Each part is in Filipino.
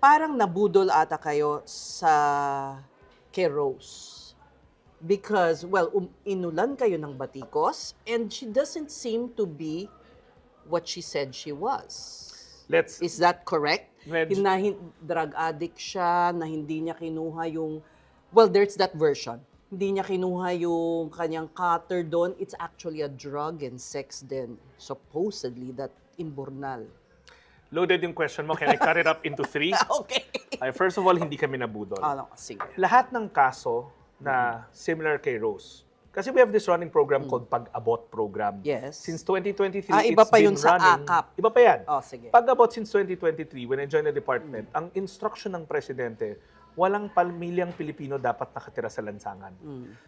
parang nabudol ata kayo sa kay Rose. Because, well, um, inulan kayo ng batikos and she doesn't seem to be what she said she was. Let's Is that correct? Medyo- Na drug addict siya, na hindi niya kinuha yung... Well, there's that version. Hindi niya kinuha yung kanyang cutter doon. It's actually a drug and sex din. Supposedly, that imburnal. Loaded yung question mo. Can I cut it up into three? Okay. Ay, first of all, hindi kami nabudol. Ano, sige. Lahat ng kaso na similar kay Rose, kasi we have this running program called Pag-abot Program. Yes. Since 2023, Ah, iba it's pa been yun sa running. AKAP. Iba pa yan. Oh, sige. Pag-abot since 2023, when I joined the department, ang instruction ng presidente, walang pamilyang Pilipino dapat nakatira sa lansangan.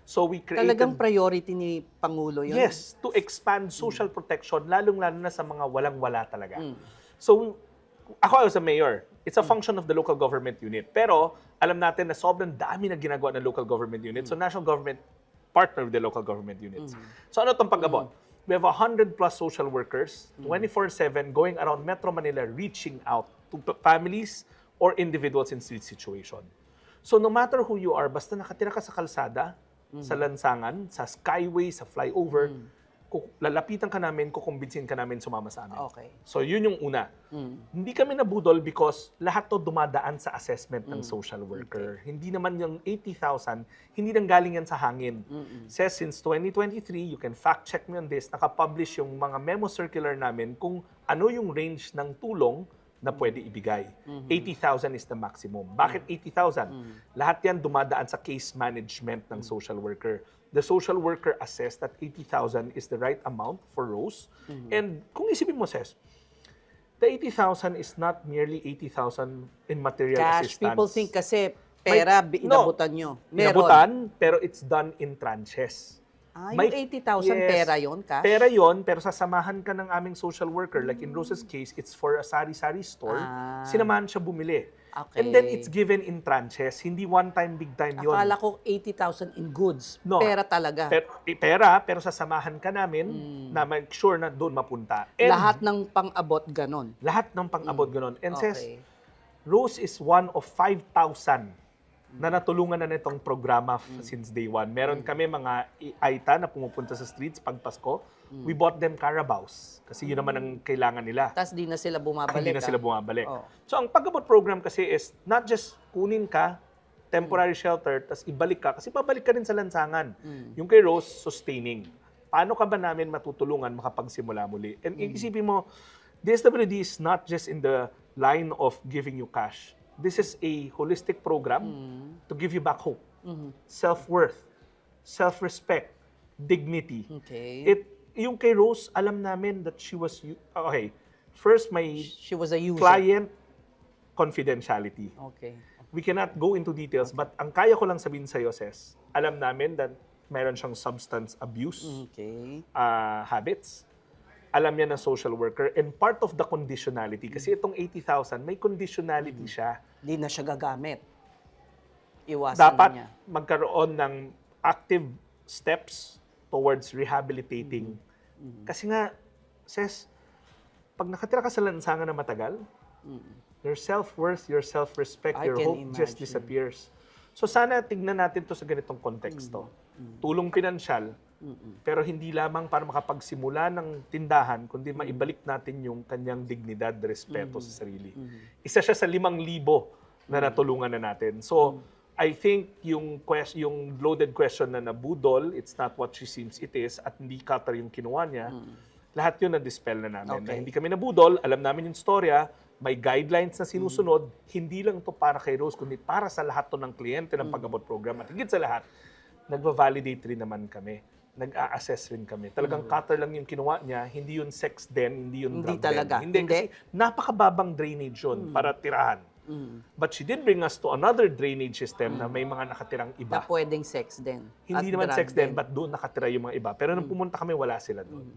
So we created... Talagang priority ni Pangulo yun? Yes, to expand social protection, lalong-lalo na sa mga walang-wala talaga. Mm. So, ako as a mayor, it's a function of the local government unit. Pero, alam natin na sobrang dami na ginagawa ng local government unit. So, national government partner with the local government units. So, ano itong pag-abot? We have 100 plus social workers, 24-7, going around Metro Manila, reaching out to families or individuals in street situation. So, no matter who you are, basta nakatira ka sa kalsada, sa lansangan, sa skyway, sa flyover, ku- lalapitan ka namin, kukumbinsin ka namin sumama sa amin. Okay. So, yun yung una. Hindi kami nabudol because lahat to dumadaan sa assessment ng social worker. Hindi naman yung 80,000, hindi nang galing yan sa hangin. Says since 2023, you can fact check me on this, nakapublish yung mga memo circular namin kung ano yung range ng tulong na pwede ibigay. 80,000 is the maximum. Bakit 80,000? Lahat yan dumadaan sa case management ng social worker. The social worker assessed that 80,000 is the right amount for Rose. And kung isipin mo, Ses, the 80,000 is not merely 80,000 in material Cash. assistance. People think kasi pera, May- bi- no. inabutan nyo. Inabutan, pero it's done in tranches. Ah, yung May- 80,000 Yes. pera yon cash? Pera yon, pero sasamahan ka ng aming social worker. Like in Rose's case, it's for a sari-sari store. Ah. Sinamahan siya bumili. Okay. And then it's given in tranches. Hindi one time, big time yon. Akala ko 80,000 in goods. No. Pera talaga. Per, pera, pero sasamahan ka namin na make sure na doon mapunta. And Hmm. Lahat ng pang-abot ganon. lahat ng pang-abot ganon. And says, Okay. Rose is one of 5,000 na natulungan na nitong programa f- since day one. Meron kami mga AITA na pumupunta sa streets pag Pasko. We bought them Carabaos kasi yun naman ang kailangan nila. Tapos di na sila bumabalik. Hindi na ah. sila bumabalik. Oh. So ang pag-abot program kasi is not just kunin ka, temporary shelter, tapos ibalik ka kasi babalik ka rin sa lansangan. Yung kay Rose, sustaining. Paano ka ba namin matutulungan makapagsimula muli? And isipin mo, DSWD is not just in the line of giving you cash. This is a holistic program to give you back hope, self-worth, self-respect, dignity. Okay. It, yung kay Rose, alam namin that she was, okay, first may She was a user. client confidentiality. Okay. We cannot go into details, but ang kaya ko lang sabihin sa'yo, Ses, alam namin that meron siyang substance abuse Okay. uh, habits. Alam niya ng social worker. And part of the conditionality, kasi itong 80,000, may conditionality siya. Di na siya gagamit. Iwasan Dapat niya. magkaroon ng active steps towards rehabilitating. Kasi nga, Ses, pag nakatira ka sa lansangan na matagal, your self-worth, your self-respect, your hope just imagine. disappears. So sana tignan natin to sa ganitong konteksto. Tulong pinansyal, pero hindi lamang para makapagsimula ng tindahan, kundi maibalik natin yung kanyang dignidad, respeto sa sarili. Isa siya sa limang libo na natulungan na natin. So, I think yung quest, yung loaded question na nabudol, it's not what she seems it is, at hindi cutter yung kinuha niya, lahat yun na-dispel na namin. Na Okay. hindi kami nabudol, alam namin yung storya, may guidelines na sinusunod, hindi lang to para kay Rose, kundi para sa lahat to ng kliyente ng pag-abot program. At higit sa lahat, nagva-validate rin naman kami. Nag-a-assess rin kami. Talagang cutter lang yung kinuha niya, hindi yun sex den, hindi yun Hindi drug den. talaga. Hindi, Hindi? kasi napakababang drainage yun para tirahan. But she did bring us to another drainage system na may mga nakatirang Na iba. pwedeng sex din. Hindi naman sex den, but doon nakatira yung mga iba. Pero nung pumunta kami, wala sila doon.